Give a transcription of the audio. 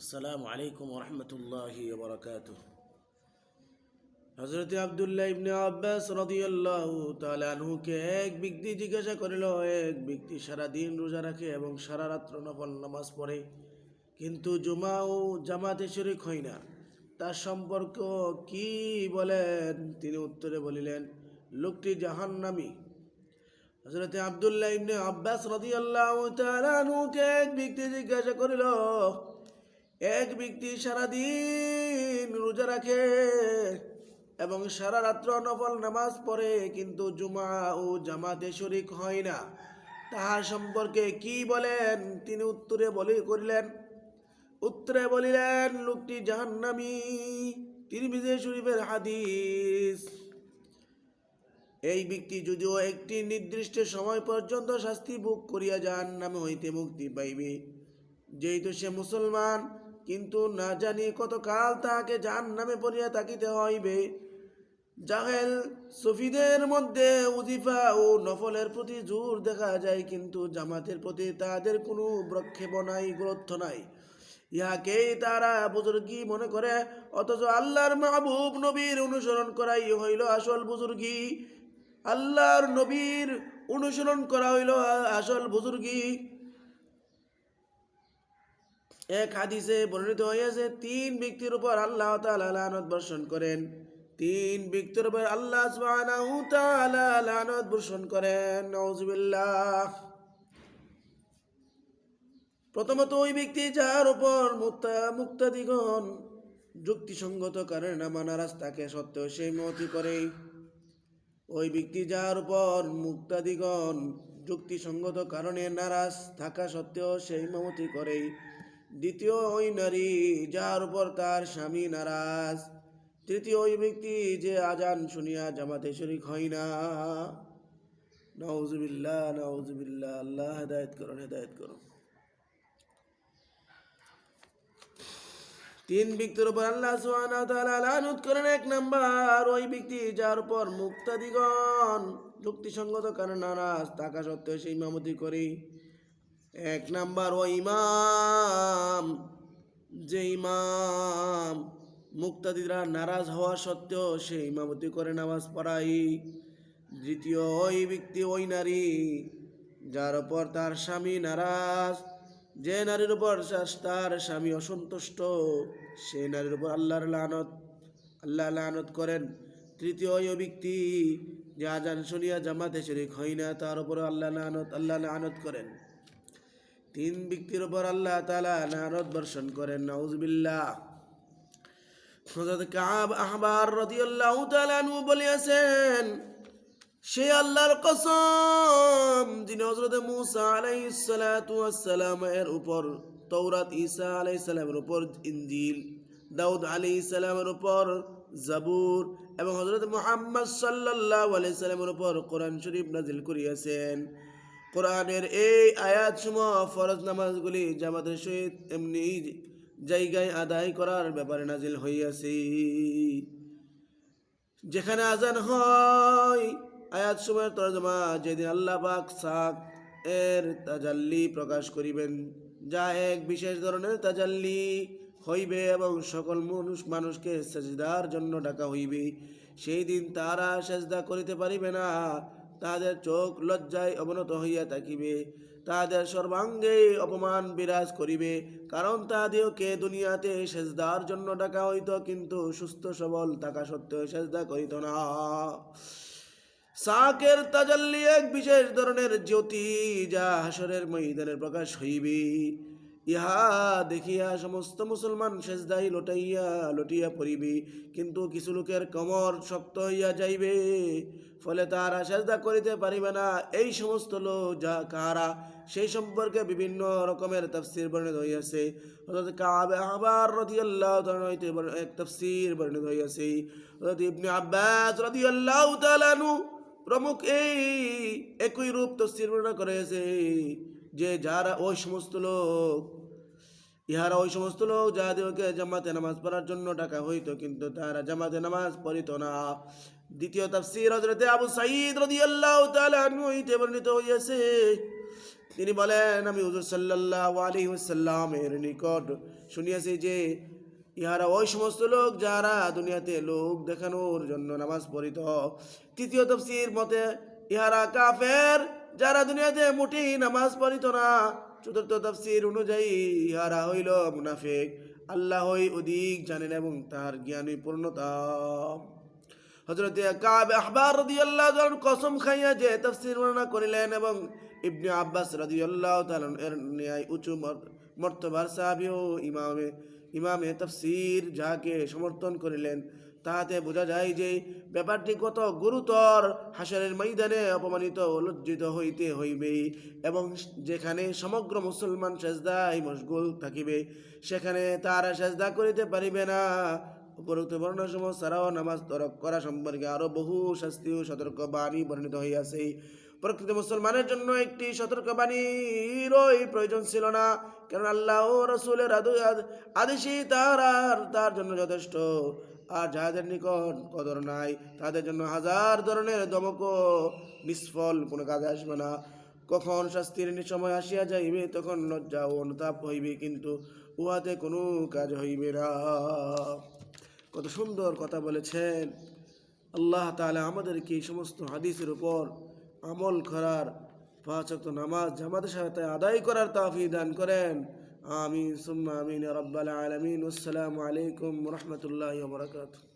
আসসালামু আলাইকুম রহমতুল্লাহ বরকাত হজরত আবদুল্লাহ ইবনে আব্বাস রাদিয়াল্লাহু তাআলা আনহুকে এক ব্যক্তি জিজ্ঞাসা করিল, এক ব্যক্তি সারা দিন রোজা রাখে এবং সারা রাত্র নফল নামাজ পড়ে, কিন্তু জুমা ও জামাতে শরিক হয় না। তার সম্পর্ক কি বলেন? তিনি উত্তরে বলিলেন, লোকটি জাহান্নামী। হজরত আবদুল্লাহ ইবনে আব্বাস রাদিয়াল্লাহু তাআলা আনহুকে এক ব্যক্তি জিজ্ঞাসা করিল এক ব্যক্তি সারাদিন রোজা রাখে এবং সারা রাত্র নফল নামাজ পড়ে, কিন্তু জুমা ও জামাতে শরিক হয় না। তাহার সম্পর্কে কি বলেন? তিনি উত্তরে বলি করিলেন, উত্তরে বলিলেন, লোকটি জাহান্নামী। বিজয় শরীফের হাদিস, এই ব্যক্তি যদিও একটি নির্দিষ্ট সময় পর্যন্ত শাস্তি ভোগ করিয়া যান নামে হইতে মুক্তি পাইবে, যেহেতু সে মুসলমান কিন্তু না জানি কতকাল তাহাকে জান নামে পড়িয়া থাকিতে হইবে। জাহেল সফিদের মধ্যে উজিফা ও নফলের প্রতি জোর দেখা যায়, কিন্তু জামাতের প্রতি তাদের কোনো প্রক্ষেপ নাই, গুরুত্ব নাই। ইহাকেই তারা বুজুর্গি মনে করে, অথচ আল্লাহর মাহবুব নবীর অনুসরণ করাই হইল আসল বুজুর্গি। আল্লাহর নবীর অনুসরণ করা হইল আসল বুজুর্গি। এক হাদিসে বর্ণিত হয়েছে, তিন ব্যক্তির উপর আল্লাহ তাআলা লানত বর্ষণ করেন। তিন ব্যক্তির উপর আল্লাহ লানত বর্ষণ করেন। নাউজুবিল্লাহ। প্রথমত ওই ব্যক্তি যার উপর মুক্তা, মুক্তাদিগণ যুক্তিসঙ্গত কারণে না মানা রাস্তাকে সত্ত্বেও সেই মতি করে। ওই ব্যক্তি যার উপর মুক্তাদিগণ যুক্তিসঙ্গত কারণে নারাজ থাকা সত্ত্বেও সেই মমতি করে। দ্বিতীয় ওই নারী যার উপর তার স্বামী নারাজ। তৃতীয় ওই ব্যক্তি যে আজান শুনিয়া জামাতে শরিক হয় না। নওজুবিল্লাহ নওজুবিল্লাহ আল্লাহ হেদায়ত করুন হেদায়ত করুন। তিন ব্যক্তির উপর আল্লাহ ওয়া করেন এক নাম্বার। ওই ব্যক্তি যার উপর মুক্তাদিগণ যুক্তিসঙ্গত কারণ নারাজ, থাকা সত্ত্বেও সেই ইমামতি করে এক নাম্বার ও ইমাম। যে ইমাম মুক্তাদিরা নারাজ হওয়া সত্ত্বেও সে ইমামতি করে নামাজ পড়াই দ্বিতীয় ওই ব্যক্তি ওই নারী যার উপর তার স্বামী নারাজ। যে নারীর উপর তার স্বামী অসন্তুষ্ট সেই নারীর উপর আল্লাহর লানত, আল্লাহ লানত করেন। তৃতীয় ওই ব্যক্তি যে আজান শুনিয়া জামাতে শরিক হয় না, তার উপর আল্লাহ লানত আল্লাহ লানত করেন। তিন ব্যক্তির উপর আল্লাহ তালা নারদ বর্ষণ করেন, নাউজবিল্লাহ। হযরত কাব আহবার রাদিয়াল্লাহু তাআলা আনহু বলিয়াছেন, সে আল্লাহর কসম, যিনি হযরত মূসা ওয়াস উপর তৌরাত ঈসা আলাইহিস সালামের উপর, ইনজিল, দাউদ আলাইহিস সালামের উপর, জাবুর এবং হযরত মুহাম্মদ আলাইহি সাল্লামের উপর কোরআন শরীফ নাজিল করিয়াছেন। কোরআনের এই আয়াত সমূহ ফরজ নামাজগুলি জামাতের সহিত এমনি জায়গায় আদায় করার ব্যাপারে নাজিল হইয়াছে। যেখানে আজান হয় আয়াত সময়ের তর্জমা যেদিন আল্লাহ পাক সাক এর তাজাল্লি প্রকাশ করিবেন, যা এক বিশেষ ধরনের তাজাল্লি হইবে এবং সকল মানুষ, মানুষকে সেজদার জন্য ডাকা হইবে। সেই দিন তারা সেজদা করিতে পারিবে না। তাদের চোখ লজ্জায় অবনত হইয়া থাকিবে। তাদের সর্বাঙ্গে অপমান বিরাজ করিবে। কারণ তাদেরকে দুনিয়াতে সেজদার জন্য ডাকা হইত, কিন্তু সুস্থ সবল থাকা সত্ত্বেও সেজদা করিত না। সাকের তাজাল্লি এক বিশেষ ধরনের জ্যোতি, যা হাসরের ময়দানের প্রকাশ হইবে। ইহা দেখিয়া সমস্ত মুসলমান সেজদাই লটাইয়া, লটিয়া পড়িবে। কিন্তু কিছু লোকের কমর শক্ত হইয়া যাইবে। ফলে তারা সেজদা করিতে পারিবে না। এই সমস্ত লোক যা কারা সেই সম্পর্কে বিভিন্ন রকমের তাফসির বর্ণিত হইয়াছে। আহবার রাদিয়াল্লাহু তাআলা হইতে এক তাফসির বর্ণিত হইয়াছে। ইবনে আব্বাস তাআলা আনহু প্রমুখ এই একই রূপ তফসির বর্ণনা করেছে। যে যারা ওই সমস্ত লোক, ইহারা ওই সমস্ত লোক যাদেরকে জামাতে নামাজ পড়ার জন্য ডাকা হইত, কিন্তু তারা জামাতে নামাজ পড়িত না। দ্বিতীয় তাফসীর হযরতে আবু তাআলা আনহু হইতে বর্ণিত হইয়াছে। তিনি বলেন, আমি হুজুর সাল্লাল্লাহু আলাইহি ওয়াসাল্লামের নিকট শুনিয়াছি যে, ইহারা ওই সমস্ত লোক যারা দুনিয়াতে লোক দেখানোর জন্য নামাজ পড়িত। তৃতীয় তফসির মতে, ইহারা কাফের যারা দুনিয়াতে মোটেই নামাজ পড়িত না, চতুর্থ তফসির অনুযায়ী ইহারা হইল মুনাফিক। আল্লাহই অধিক জানেন এবং তার জ্ঞানী পূর্ণতা। হজরত কাব রাদিয়াল্লাহু তাআলা কসম খাইয়া যে তাফসীর বর্ণনা করিলেন এবং ইবনে আব্বাস রাদিয়াল্লাহু তাআলা এর ন্যায় উঁচু মর- মর্তবার সাহাবী ও ইমামে ইমামে তফসির যাহাকে সমর্থন করিলেন, তাহাতে বোঝা যায় যে ব্যাপারটি কত গুরুতর। হাসরের ময়দানে অপমানিত লজ্জিত হইতে হইবে এবং যেখানে সমগ্র মুসলমান সেজদায় মশগুল থাকিবে, সেখানে তারা সেজদা করিতে পারিবে না। উপরোক্ত বর্ণসমূহ ছাড়াও নামাজ তরক করা সম্পর্কে আরও বহু শাস্তি ও সতর্ক বাণী বর্ণিত হইয়াছে। প্রকৃত মুসলমানের জন্য একটি সতর্ক বাণীরই প্রয়োজন ছিল না। কারণ আল্লাহ ও রসুলের আদু- আদেশই তার আর তার জন্য যথেষ্ট। আর যাহাদের নিকট কদর নাই তাদের জন্য হাজার ধরনের দমক নিষ্ফল কোনো কাজে আসবে না। কখন শাস্তির সময় আসিয়া যাইবে, তখন লজ্জা ও অনুতাপ হইবে, কিন্তু উহাতে কোনো কাজ হইবে না। কত সুন্দর কথা বলেছেন। আল্লাহ তাআলা আমাদেরকে এই সমস্ত হাদিসের উপর আমল করার পাঁচ অক্ত নামাজ জামাতের সাথে আদায় করার তাফি দান করেন। আমিন, সুম্মা আমিন রব্বাল আলমিন। আসসালামু আলাইকুম রহমতুল্লাহ বারাকাতুহু।